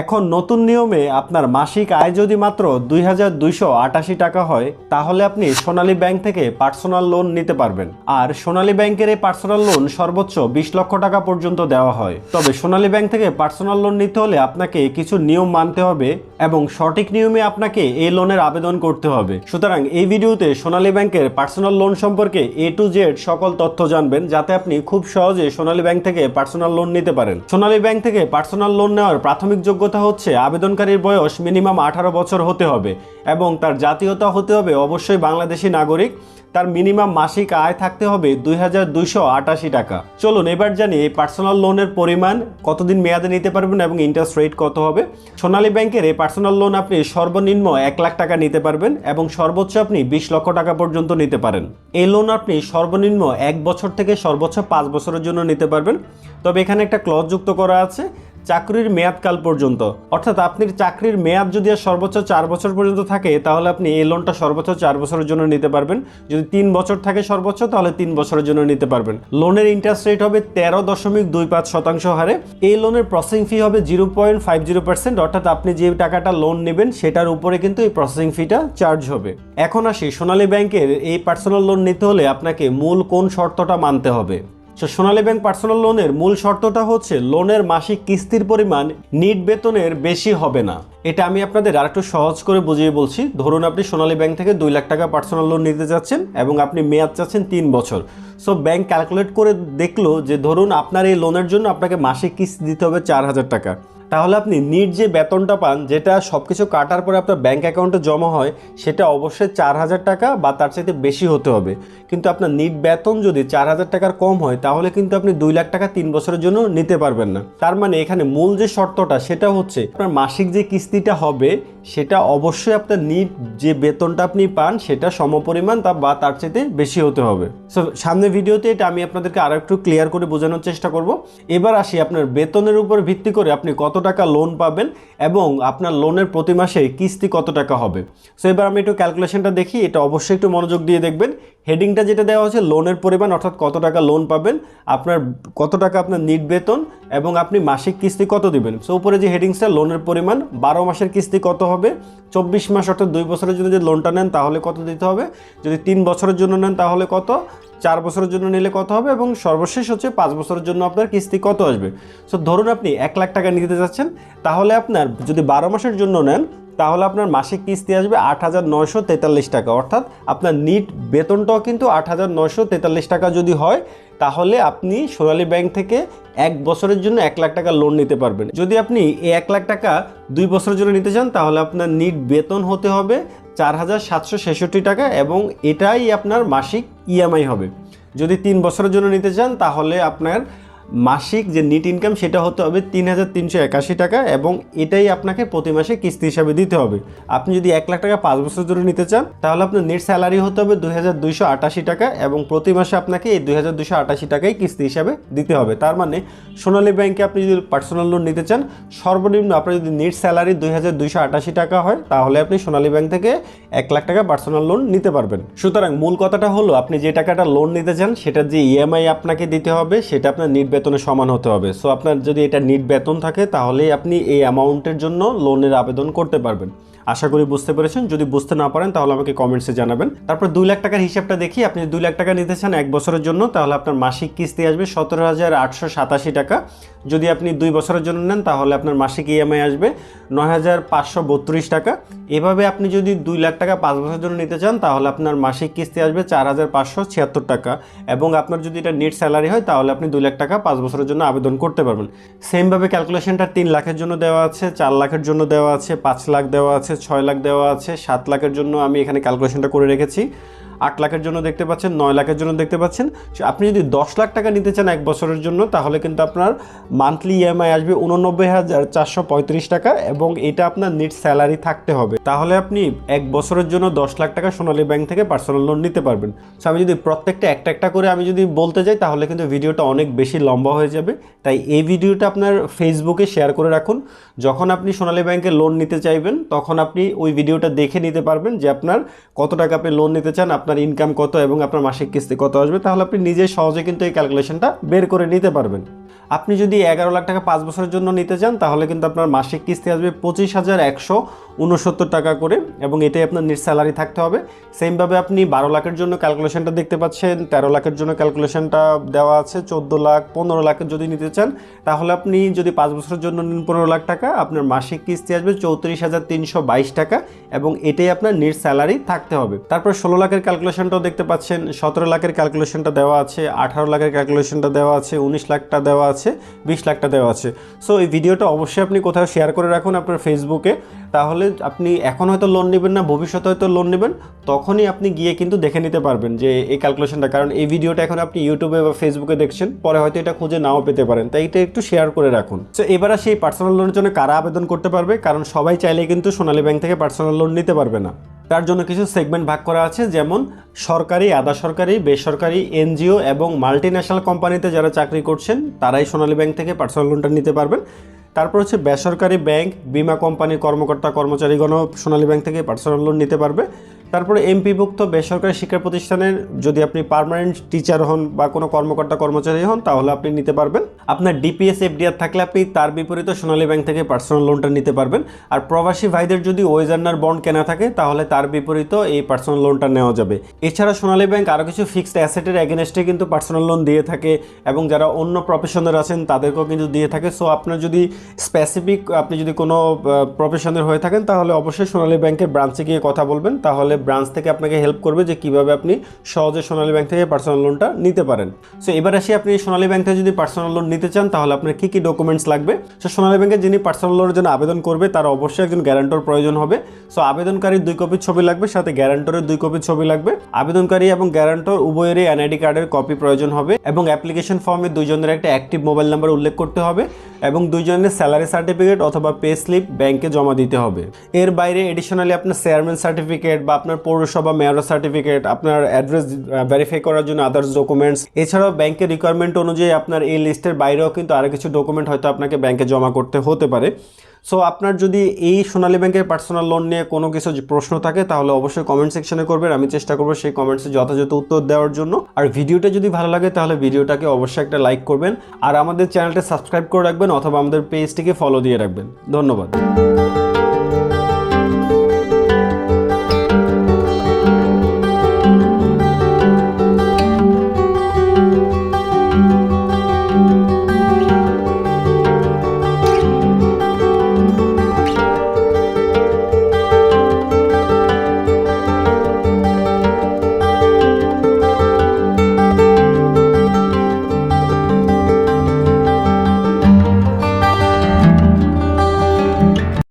এখন নতুন নিয়মে আপনার মাসিক আয় যদি মাত্র দুই হাজার দুইশো আটাশি টাকা হয়, তাহলে আপনি সোনালী ব্যাংক থেকে পার্সোনাল লোন নিতে পারবেন। আর সোনালী ব্যাংকের এই পার্সোনাল লোন সর্বোচ্চ বিশ লক্ষ টাকা পর্যন্ত দেওয়া হয়। তবে সোনালী ব্যাংক থেকে পার্সোনাল লোন নিতে হলে আপনাকে কিছু নিয়ম মানতে হবে এবং সঠিক নিয়মে আপনাকে এই লোনের আবেদন করতে হবে। সুতরাং এই ভিডিওতে সোনালী ব্যাংকের পার্সোনাল লোন সম্পর্কে এ টু জেড সকল তথ্য জানবেন, যাতে আপনি খুব সহজে সোনালী ব্যাংক থেকে পার্সোনাল লোন নিতে পারেন। সোনালী ব্যাংক থেকে পার্সোনাল লোন নেওয়ার প্রাথমিক যোগ্যতা হচ্ছে, আবেদনকারীর বয়স মিনিমাম আঠারো বছর হতে হবে এবং তার জাতীয়তা হতে হবে অবশ্যই বাংলাদেশি নাগরিক। তার মিনিমাম মাসিক আয় থাকতে হবে দুই হাজার দুইশো আটাশি টাকা। চলুন এবার জানি এই পার্সোনাল লোনের পরিমাণ, কতদিন মেয়াদে নিতে পারবেন এবং ইন্টারেস্ট রেট কত হবে? সোনালী ব্যাংকের এই পার্সোনাল লোন আপনি সর্বনিম্ন এক লাখ টাকা নিতে পারবেন এবং সর্বোচ্চ আপনি বিশ লক্ষ টাকা পর্যন্ত নিতে পারেন। এই লোন আপনি সর্বনিম্ন এক বছর থেকে সর্বোচ্চ পাঁচ বছরের জন্য নিতে পারবেন। তবে এখানে একটা ক্লজ যুক্ত করা আছে চাকরির মেয়াদকাল পর্যন্ত। অর্থাৎ আপনার চাকরির মেয়াদ যদি আর সর্বোচ্চ চার বছর পর্যন্ত থাকে, তাহলে আপনি এই লোনটা সর্বোচ্চ চার বছরের জন্য নিতে পারবেন। যদি তিন বছর থাকে সর্বোচ্চ, তাহলে তিন বছরের জন্য নিতে পারবেন। লোনের ইন্টারেস্ট রেট হবে তেরো দশমিক দুই পাঁচ শতাংশ হারে। এই লোনের প্রসেসিং ফি হবে zero point five zero percent অর্থাৎ আপনি যে টাকাটা লোন নেবেন, সেটার উপরে কিন্তু এই প্রসেসিং ফিটা চার্জ হবে। এখন আসি সোনালী ব্যাংকের এই পার্সোনাল লোন নিতে হলে আপনাকে মূল কোন শর্তটা মানতে হবে? সো সোনালী ব্যাংক পার্সোনাল লোনের মূল শর্তটা হচ্ছে লোনের মাসিক কিস্তির পরিমাণ নিট বেতনের বেশি হবে না। এটা আমি আপনাদের আর একটু সহজ করে বুঝিয়ে বলছি। ধরুন আপনি সোনালী ব্যাংক থেকে দুই লাখ টাকা পার্সোনাল লোন নিতে যাচ্ছেন এবং আপনি মেয়াদ চাচ্ছেন তিন বছর। সো ব্যাংক ক্যালকুলেট করে দেখল যে ধরুন আপনার এই লোনের জন্য আপনাকে মাসিক কিস্তি দিতে হবে চার হাজার টাকা। তাহলে আপনি নিট যে বেতনটা পান, যেটা সব কিছু কাটার পরে আপনার ব্যাঙ্ক অ্যাকাউন্টে জমা হয়, সেটা অবশ্যই চার হাজার টাকা বা তার চাইতে বেশি হতে হবে। কিন্তু আপনার নিট বেতন যদি চার হাজার টাকার কম হয়, তাহলে কিন্তু আপনি দুই লাখ টাকা তিন বছরের জন্য নিতে পারবেন না। তার মানে এখানে মূল যে শর্তটা, সেটা হচ্ছে আপনার মাসিক যে কিস্তিটা হবে, সেটা অবশ্যই আপনার নিট যে বেতনটা আপনি পান, সেটা সমপরিমাণ তা বা তার চাইতে বেশি হতে হবে। সো সামনে ভিডিওতে এটা আমি আপনাদেরকে আর একটু ক্লিয়ার করে বোঝানোর চেষ্টা করব। এবার আসি আপনার বেতনের উপর ভিত্তি করে আপনি কত টাকা লোন পাবেন এবং আপনার লোনের প্রতি মাসে কিস্তি কত টাকা হবে। সো এবার আমি একটু ক্যালকুলেশনটা দেখি, এটা অবশ্যই একটু মনোযোগ দিয়ে দেখবেন। হেডিংটা যেটা দেওয়া হচ্ছে লোনের পরিমাণ, অর্থাৎ কত টাকা লোন পাবেন, আপনার কত টাকা আপনার নিট বেতন, এবং আপনি মাসিক কিস্তি কত দিবেন। সো উপরে যে হেডিংসটা লোনের পরিমাণ, বারো মাসের কিস্তি কত হবে, চব্বিশ মাস, অর্থাৎ দুই বছরের জন্য যদি লোনটা নেন, তাহলে কত দিতে হবে? যদি তিন বছরের জন্য নেন, তাহলে কত? চার বছরের জন্য নিলে কত হবে? এবং সর্বশেষ হচ্ছে পাঁচ বছরের জন্য আপনার কিস্তি কত আসবে? সো ধরুন আপনি এক লাখ টাকা নিতে যাচ্ছেন, তাহলে আপনার যদি বারো মাসের জন্য নেন তাহলে আপনার মাসিক কিস্তি আসবে আট হাজার তেতাল্লিশ টাকা। অর্থাৎ আপনার নিট বেতনটাও কিন্তু আট হাজার তেতাল্লিশ টাকা যদি হয়, তাহলে আপনি সোনালী ব্যাংক থেকে এক বছরের জন্য এক লাখ টাকা লোন নিতে পারবেন। যদি আপনি এই এক লাখ টাকা দুই বছরের জন্য নিতে চান, তাহলে আপনার নিট বেতন হতে হবে চার হাজার সাতশো ছেষট্টি টাকা এবং এটাই আপনার মাসিক ইএমআই হবে। যদি তিন বছরের জন্য নিতে চান, তাহলে আপনার মাসিক যে নিট ইনকাম সেটা হতে হবে তিন হাজার তিনশো একাশি টাকা এবং এটাই আপনাকে প্রতি মাসে কিস্তি হিসাবে দিতে হবে। আপনি যদি এক লাখ টাকা পাঁচ বছর ধরে নিতে চান, তাহলে আপনার নেট স্যালারি হতে হবে দুই হাজার দুইশো আটাশি টাকা এবং প্রতি মাসে আপনাকে এই দুই হাজার দুইশো আটাশি টাকাই কিস্তি হিসাবে দিতে হবে। তার মানে সোনালী ব্যাংকে আপনি যদি পার্সোনাল লোন নিতে চান, সর্বনিম্ন আপনার যদি নেট স্যালারি দুই হাজার দুইশো আটাশি টাকা হয়, তাহলে আপনি সোনালী ব্যাংক থেকে এক লাখ টাকা পার্সোনাল লোন নিতে পারবেন। সুতরাং মূল কথাটা হলো, আপনি যে টাকাটা লোন নিতে চান, সেটার যে ইএমআই আপনাকে দিতে হবে, সেটা আপনার নিট বেতনের সমান হতে হবে। সো আপনার যদি এটা নিট বেতন থাকে, তাহলেই আপনি এই অ্যামাউন্টের জন্য লোনের আবেদন করতে পারবেন। আশা করি বুঝতে পেরেছেন। যদি বুঝতে না পারেন, তাহলে আমাকে কমেন্টসে জানাবেন। তারপর দুই লাখ টাকার হিসাবটা দেখি। আপনি দুই লাখ টাকা নিতে চান এক বছরের জন্য, তাহলে আপনার মাসিক কিস্তি আসবে সতেরো হাজার আটশো সাতাশি টাকা। যদি আপনি দুই বছরের জন্য নেন, তাহলে আপনার মাসিক ইএমআই আসবে নয় হাজার পাঁচশো বত্রিশ টাকা। এভাবে আপনি যদি দুই লাখ টাকা পাঁচ বছরের জন্য নিতে চান, তাহলে আপনার মাসিক কিস্তি আসবে চার হাজার পাঁচশো ছিয়াত্তর টাকা। এবং আপনার যদি এটা নেট স্যালারি হয়, তাহলে আপনি দুই লাখ টাকা পাঁচ বছরের জন্য আবেদন করতে পারবেন। সেমভাবে ক্যালকুলেশনটা তিন লাখের জন্য দেওয়া আছে, চার লাখের জন্য দেওয়া আছে, পাঁচ লাখ দেওয়া আছে ছয় লাখ দেওয়া আছে সাত লাখের জন্য আমি এখানে ক্যালকুলেশনটা করে রেখেছি। আট লাখের জন্য দেখতে পাচ্ছেন, নয় লাখের জন্য দেখতে পাচ্ছেন। আপনি যদি দশ লাখ টাকা নিতে চান এক বছরের জন্য, তাহলে কিন্তু আপনার মান্থলি ইএমআই আসবে উননব্বই হাজার চারশো পঁয়ত্রিশ টাকা এবং এটা আপনার নেট স্যালারি থাকতে হবে। তাহলে আপনি এক বছরের জন্য দশ লাখ টাকা সোনালী ব্যাংক থেকে পার্সোনাল লোন নিতে পারবেন। সো আমি যদি প্রত্যেকটা একটা একটা করে আমি যদি বলতে যাই, তাহলে কিন্তু ভিডিওটা অনেক বেশি লম্বা হয়ে যাবে। তাই এই ভিডিওটা আপনার ফেসবুকে শেয়ার করে রাখুন। যখন আপনি সোনালী ব্যাংকে লোন নিতে চাইবেন, তখন আপনি ওই ভিডিওটা দেখে নিতে পারবেন যে আপনার কত টাকা আপনি লোন নিতে চান, আপনার আপনার ইনকাম কত এবং আপনার মাসিক কিস্তি কত আসবে, তাহলে আপনি নিজে সহজে কিন্তু এই ক্যালকুলেশনটা বের করে নিতে পারবেন। আপনি যদি এগারো লাখ টাকা পাঁচ বছরের জন্য নিতে চান, তাহলে কিন্তু আপনার মাসিক কিস্তি আসবে পঁচিশ হাজার একশো উনসত্তর টাকা করে এবং এটাই আপনার নিট স্যালারি থাকতে হবে। সেমভাবে আপনি বারো লাখের জন্য ক্যালকুলেশনটা দেখতে পাচ্ছেন, তেরো লাখের জন্য ক্যালকুলেশনটা দেওয়া আছে, চোদ্দ লাখ, পনেরো লাখের যদি নিতে চান, তাহলে আপনি যদি পাঁচ বছরের জন্য নিন পনেরো লাখ টাকা, আপনার মাসিক কিস্তি আসবে চৌত্রিশ হাজার তিনশো বাইশ টাকা এবং এটাই আপনার নিট স্যালারি থাকতে হবে। তারপর ষোলো লাখের ক্যালকুলেশনটাও দেখতে পাচ্ছেন, সতেরো লাখের ক্যালকুলেশনটা দেওয়া আছে, আঠারো লাখের ক্যালকুলেশনটা দেওয়া আছে, উনিশ লাখটা দেওয়া আছে, বিশ লাখটা দেওয়া আছে। সো এই ভিডিওটা অবশ্যই আপনি কোথাও শেয়ার করে রাখুন আপনার ফেসবুকে তাহলে আপনি এখন হয়তো লোন নেবেন না, ভবিষ্যতে হয়তো লোন নেবেন, তখনই আপনি গিয়ে কিন্তু দেখে নিতে পারবেন যে এই ক্যালকুলেশনটা কারণ এই ভিডিওটা এখন আপনি ইউটিউবে বা ফেসবুকে দেখছেন, পরে হয়তো এটা খুঁজে নাও পেতে পারেন। তাই এটা একটু শেয়ার করে রাখুন। তো এবার আসি এই পার্সোনাল লোনের জন্য কারা আবেদন করতে পারবে? কারণ সবাই চাইলে কিন্তু সোনালী ব্যাংক থেকে পার্সোনাল লোন নিতে পারবে না। তার জন্য কিছু সেগমেন্ট ভাগ করা আছে, যেমন সরকারি, আধা সরকারি, বেসরকারি, এনজিও এবং মাল্টি ন্যাশনাল কোম্পানিতে যারা চাকরি করছেন, তারাই সোনালী ব্যাংক থেকে পার্সোনাল লোনটা নিতে পারবেন। তারপর হচ্ছে বেসরকারি ব্যাংক, বিমা কোম্পানি কর্মকর্তা, কর্মচারীগণও সোনালী ব্যাংক থেকে পার্সোনাল লোন নিতে পারবে। তারপরে এমপিভুক্ত বেসরকারি শিক্ষা প্রতিষ্ঠানের যদি আপনি পার্মানেন্ট টিচার হন বা কোনো কর্মকর্তা কর্মচারী হন, তাহলে আপনি নিতে পারবেন। আপনার ডিপিএস এফডিআর থাকলে আপনি তার বিপরীতে সোনালী ব্যাংক থেকে পার্সোনাল লোনটা নিতে পারবেন। আর প্রবাসী ভাইদের যদি ওয়েজার্নার বন্ড কেনা থাকে, তাহলে তার বিপরীত এই পার্সোনাল লোনটা নেওয়া যাবে। এছাড়া সোনালী ব্যাংক আরও কিছু ফিক্সড অ্যাসেটের এগেনস্টে কিন্তু পার্সোনাল লোন দিয়ে থাকে এবং যারা অন্য প্রফেশনের আছেন, তাদেরকেও কিন্তু দিয়ে থাকে। সো আপনার যদি স্পেসিফিক আপনি যদি কোনো প্রফেশনের হয়ে থাকেন, তাহলে অবশ্যই সোনালী ব্যাংকের ব্রাঞ্চে গিয়ে কথা বলবেন। তাহলে ব্রাঞ্চ থেকে আপনাকে হেল্প করবে যে কীভাবে আপনি সহজে সোনালী ব্যাংক থেকে পার্সোনাল লোনটা নিতে পারেন। সো এবার আসি আপনি সোনালী ব্যাংক থেকে যদি পার্সোনাল লোন নিতে চান, তাহলে আপনার কী কী ডকুমেন্টস লাগবে? সো সোনালী ব্যাংকে যিনি পার্সোনাল লোনের জন্য আবেদন করবে, তার অবশ্যই একজন গ্যারান্টর প্রয়োজন হবে। সো আবেদনকারীর দুই কপির ছবি লাগবে, সাথে গ্যারান্টরের দুই কপির ছবি লাগবে। আবেদনকারী এবং গ্যারান্টর উভয়েরই এনআইডি কার্ডের কপি প্রয়োজন হবে এবং অ্যাপ্লিকেশন ফর্মে দুইজনের একটা অ্যাক্টিভ মোবাইল নাম্বার উল্লেখ করতে হবে এবং দুইজনের স্যালারি সার্টিফিকেট অথবা পে স্লিপ ব্যাংকে জমা দিতে হবে। এর বাইরে এডিশনালি আপনার চেয়ারম্যান সার্টিফিকেট বা আপনার পৌরসভা, মেয়রের সার্টিফিকেট আপনার অ্যাড্রেস ভেরিফাই করার জন্য আদার্স ডকুমেন্টস এছাড়াও ব্যাংকের রিকোয়ারমেন্ট অনুযায়ী আপনার এই লিস্টের বাইরেও কিন্তু আরও কিছু ডকুমেন্ট হয়তো আপনাকে ব্যাংকে জমা করতে হতে পারে। সো আপনার যদি এই সোনালী ব্যাংকের পার্সোনাল লোন নিয়ে কোনো কিছু প্রশ্ন থাকে, তাহলে অবশ্যই কমেন্ট সেকশনে করবেন। আমি চেষ্টা করব সেই কমেন্টসে যথাযথ উত্তর দেওয়ার জন্য। আর ভিডিওটা যদি ভালো লাগে, তাহলে ভিডিওটাকে অবশ্যই একটা লাইক করবেন। আর আমাদের চ্যানেলটা সাবস্ক্রাইব করে রাখবেন, অথবা আমাদের পেজটিকে ফলো দিয়ে রাখবেন। ধন্যবাদ।